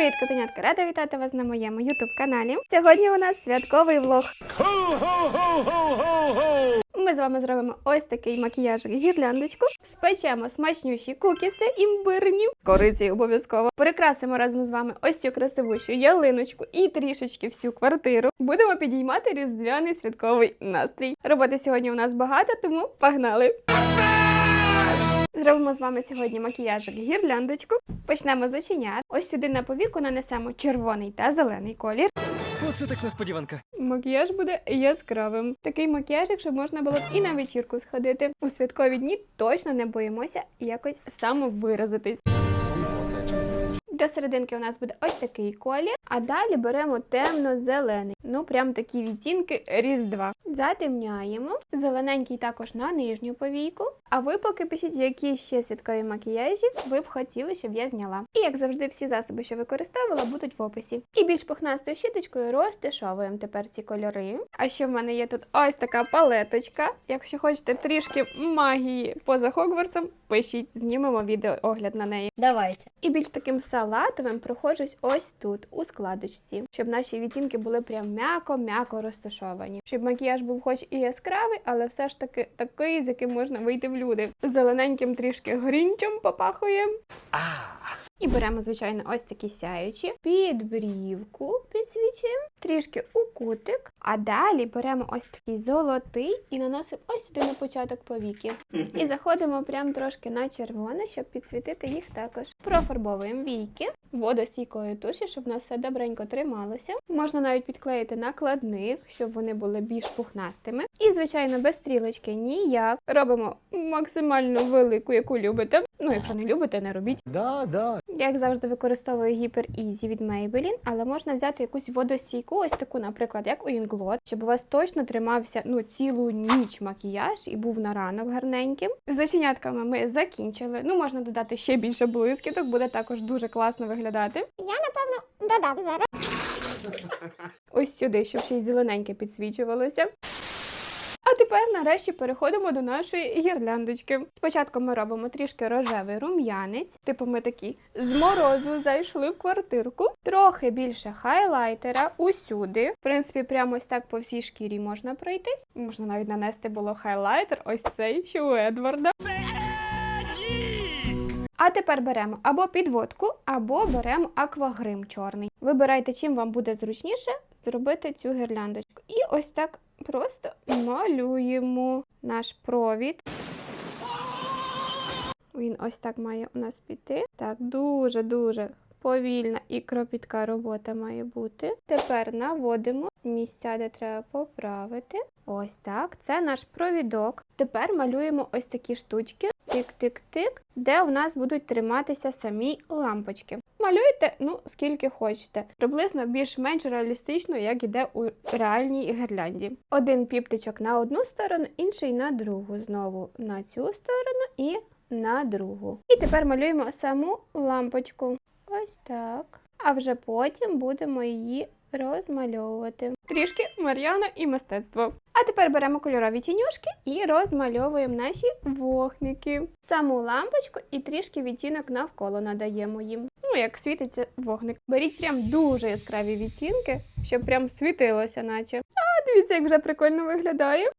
Привіт, котенятка! Рада вітати вас на моєму ютуб каналі. Сьогодні у нас святковий влог. Ми з вами зробимо ось такий макіяжик гірляндочку, спечемо смачнющі кукіси імбирні, кориці обов'язково. Прикрасимо разом з вами ось цю красивущу ялиночку і трішечки всю квартиру. Будемо підіймати різдвяний святковий настрій. Роботи сьогодні у нас багато, тому погнали! Зробимо з вами сьогодні макіяжик гірляндочку. Почнемо з оченят. Ось сюди на повіку нанесемо червоний та зелений колір. Оце так несподіванка. Макіяж буде яскравим. Такий макіяжик, щоб можна було б і на вечірку сходити. У святкові дні точно не боїмося якось самовиразитись. До серединки у нас буде ось такий колір, а далі беремо темно-зелений. Ну, прям такі відтінки Різдва. Затемняємо. Зелененький також на нижню повійку. А ви поки пишіть, які ще святкові макіяжі ви б хотіли, щоб я зняла. І як завжди, всі засоби, що використовувала, будуть в описі. І більш пухнастою щіточкою розташовуємо тепер ці кольори. А ще в мене є тут ось така палеточка. Якщо хочете трішки магії поза Хогвартсом, пишіть, знімемо відео огляд на неї. Давайте. І більш таким салатовим проходжусь ось тут, у складочці, щоб наші відтінки були прям м'яко-м'яко розташовані. Щоб макіяж був хоч і яскравий, але все ж таки такий, з яким можна вийти в люди. Зелененьким трішки грінчем попахує. І беремо, звичайно, ось такі сяючі, під брівку підсвічуємо, трішки у кутик, а далі беремо ось такий золотий і наносимо ось сюди на початок повіки. І заходимо прям трошки на червоне, щоб підсвітити їх також. Профарбовуємо війки водосійкою туші, щоб у нас все добренько трималося. Можна навіть підклеїти накладник, щоб вони були більш пухнастими. І, звичайно, без стрілочки ніяк. Робимо максимально велику, яку любите. Ну, якщо не любите, не робіть. Да, да. Я, як завжди, використовую Hyper Easy від Maybelline, але можна взяти якусь водостійку, ось таку, наприклад, як у Inglot, щоб у вас точно тримався ну цілу ніч макіяж і був на ранок гарненьким. З оченятками ми закінчили. Ну, можна додати ще більше блискіток, буде також дуже класно виглядати. Я напевно додам зараз. Ось сюди, щоб ще й зелененьке підсвічувалося. А тепер нарешті переходимо до нашої гірляндочки. Спочатку ми робимо трішки рожевий рум'янець, типу ми такі з морозу зайшли в квартирку, трохи більше хайлайтера усюди. В принципі, прямо ось так по всій шкірі можна пройтись. Можна навіть нанести було хайлайтер, ось цей, що у Едварда. А тепер беремо або підводку, або беремо аквагрим чорний. Вибирайте, чим вам буде зручніше зробити цю гірляндочку. І ось так просто малюємо наш провід. Він ось так має у нас піти. Так, дуже-дуже повільна і кропітка робота має бути. Тепер наводимо місця, де треба поправити. Ось так. Це наш провідок. Тепер малюємо ось такі штучки. Тик-тик-тик, де у нас будуть триматися самі лампочки. Малюйте, ну, скільки хочете. Приблизно більш-менш реалістично, як іде у реальній гірлянді. Один піптичок на одну сторону, інший на другу. Знову на цю сторону і на другу. І тепер малюємо саму лампочку. Ось так. А вже потім будемо її розмальовувати. Трішки Мар'яна і мистецтво. А тепер беремо кольорові тінюшки і розмальовуємо наші вогники. Саму лампочку і трішки відтінок навколо надаємо їм. Ну, як світиться вогник. Беріть прям дуже яскраві відтінки, щоб прям світилося, наче. А, дивіться, як вже прикольно виглядає.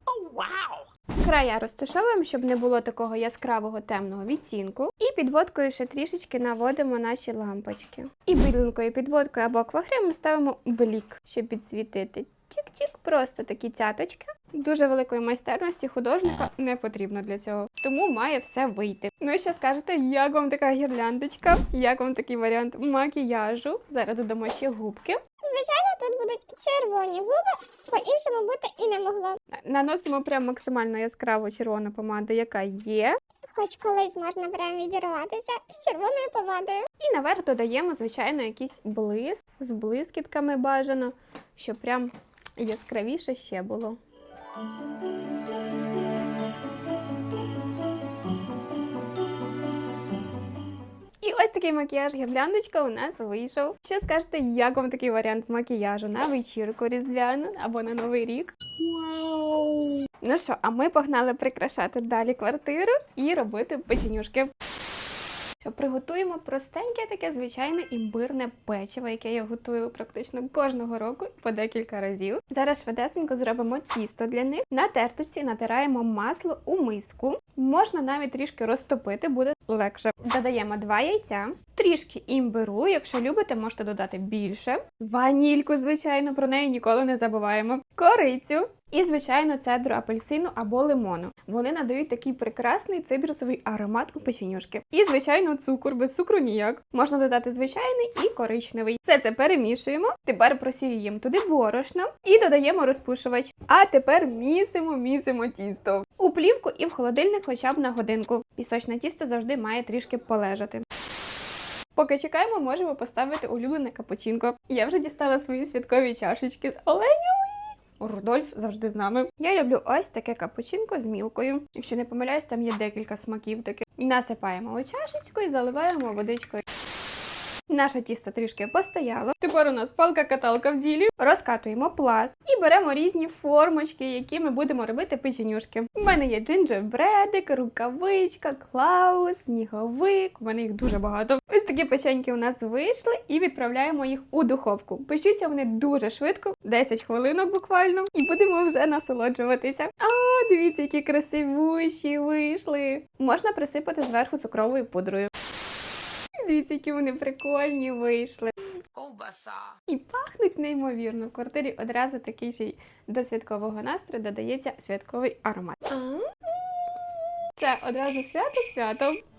Края розташовуємо, щоб не було такого яскравого темного відтінку. І підводкою ще трішечки наводимо наші лампочки. І білинкою підводкою або аквагримом ставимо блік, щоб підсвітити. Чик-чик, просто такі цяточки. Дуже великої майстерності художника не потрібно для цього, тому має все вийти. Ну і ще скажете, як вам така гірляндочка, як вам такий варіант макіяжу. Зараз додамо ще губки. Звичайно, тут будуть червоні губи, по-іншому бути і не могло. Наносимо прям максимально яскраву червону помаду, яка є. Хоч колись можна прям відірватися з червоною помадою. І наверх додаємо, звичайно, якийсь блиск з блискітками бажано, щоб прям яскравіше ще було. Такий макіяж гірляндочка у нас вийшов. Що скажете, як вам такий варіант макіяжу на вечірку різдвяну або на новий рік? Вау! Ну що, а ми погнали прикрашати далі квартиру і робити печенюшки. Приготуємо простеньке таке звичайне імбирне печиво, яке я готую практично кожного року по декілька разів. Зараз швидесенько зробимо тісто для них. На тертості натираємо масло у миску. Можна навіть трішки розтопити, буде легше. Додаємо два яйця, трішки імбиру. Якщо любите, можете додати більше. Ванільку, звичайно, про неї ніколи не забуваємо. Корицю. І, звичайно, цедру апельсину або лимону. Вони надають такий прекрасний цитрусовий аромат у печенюшки. І, звичайно, цукор, без цукру ніяк. Можна додати звичайний і коричневий. Все це перемішуємо. Тепер просіюємо туди борошно і додаємо розпушувач. А тепер місимо, місимо тісто. У плівку і в холодильник хоча б на годинку. Пісочне тісто завжди має трішки полежати. Поки чекаємо, можемо поставити улюблене капучинко. Я вже дістала свої святкові чашечки з оленями. Рудольф завжди з нами. Я люблю ось таке капучинко з мілкою. Якщо не помиляюсь, там є декілька смаків таких. Насипаємо у чашечку і заливаємо водичкою. Наше тісто трішки постояло. Тепер у нас палка-каталка в ділі. Розкатуємо пласт і беремо різні формочки, які ми будемо робити печенюшки. У мене є джинджербредик, рукавичка, клаус, сніговик. У мене їх дуже багато. Ось такі печеньки у нас вийшли і відправляємо їх у духовку. Печуться вони дуже швидко, 10 хвилинок буквально, і будемо вже насолоджуватися. А, дивіться, які красивущі вийшли. Можна присипати зверху цукровою пудрою. Дивіться, які вони прикольні вийшли. Ковбаса. І пахнуть неймовірно. В квартирі одразу такий же до святкового настрою додається святковий аромат. Це одразу свято-свято. А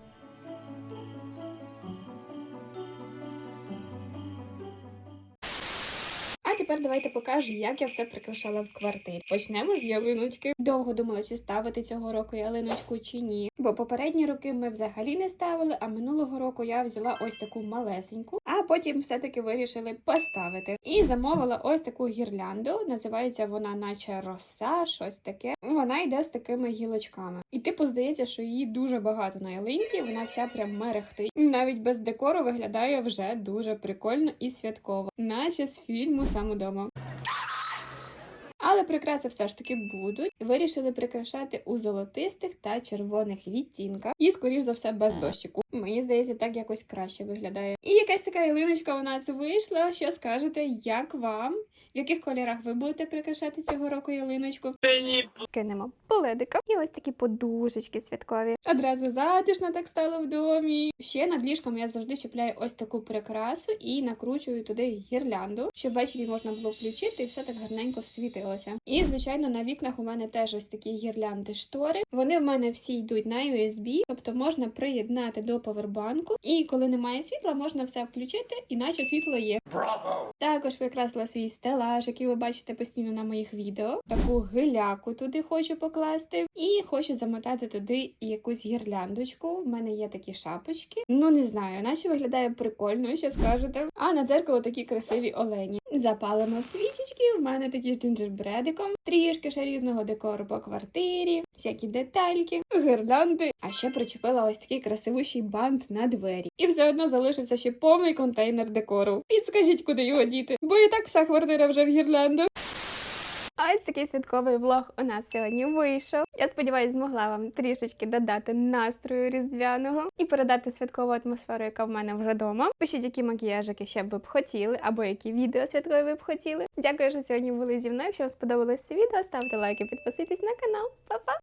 тепер давайте покажу, як я все прикрашала в квартирі. Почнемо з ялиночки. Довго думала, чи ставити цього року ялиночку чи ні. Бо попередні роки ми взагалі не ставили, а минулого року я взяла ось таку малесеньку, а потім все-таки вирішили поставити. І замовила ось таку гірлянду. Називається вона, наче роса, щось таке. Вона йде з такими гілочками. І типу здається, що її дуже багато на ялинці. Вона вся прям мерехтить. Навіть без декору виглядає вже дуже прикольно і святково, наче з фільму сам удома. Але прикраси все ж таки будуть. Вирішили прикрашати у золотистих та червоних відтінках. І, скоріш за все, без дощику. Мені здається, так якось краще виглядає. І якась така ялиночка у нас вийшла. Що скажете, як вам? В яких кольорах ви будете прикрашати цього року ялиночку? Кинемо поледика. І ось такі подушечки святкові. Одразу затишно так стало в домі. Ще над ліжком я завжди чіпляю ось таку прикрасу і накручую туди гірлянду, щоб ввечері можна було включити і все так гарненько світилося. І звичайно на вікнах у мене теж ось такі гірлянди штори. Вони в мене всі йдуть на USB, тобто можна приєднати до повербанку. І коли немає світла, можна все включити, іначе світло є. Браво! Також прикрасила свій стелаж, який ви бачите постійно на моїх відео. Таку гиляку туди хочу покласти. І хочу замотати туди якусь гірляндочку. У мене є такі шапочки. Ну не знаю, наче виглядає прикольно, що скажете. А на дзеркало такі красиві олені. Запалимо свічечки. У мене такі з джинджербредиком. Трішки ще різного декору по квартирі, всякі детальки, гірлянди. А ще причепила ось такий красивущий бант на двері. І все одно залишився ще повний контейнер декору. Підскажіть, куди його діти, бо і так вся квартира вже в гірлянду. А ось такий святковий влог у нас сьогодні вийшов. Я сподіваюся, змогла вам трішечки додати настрою різдвяного і передати святкову атмосферу, яка в мене вже вдома. Пишіть, які макіяжики ще б ви б хотіли, або які відео святкові ви б хотіли. Дякую, що сьогодні були зі мною. Якщо вам сподобалось це відео, ставте лайки, підписуйтесь на канал. Па-па!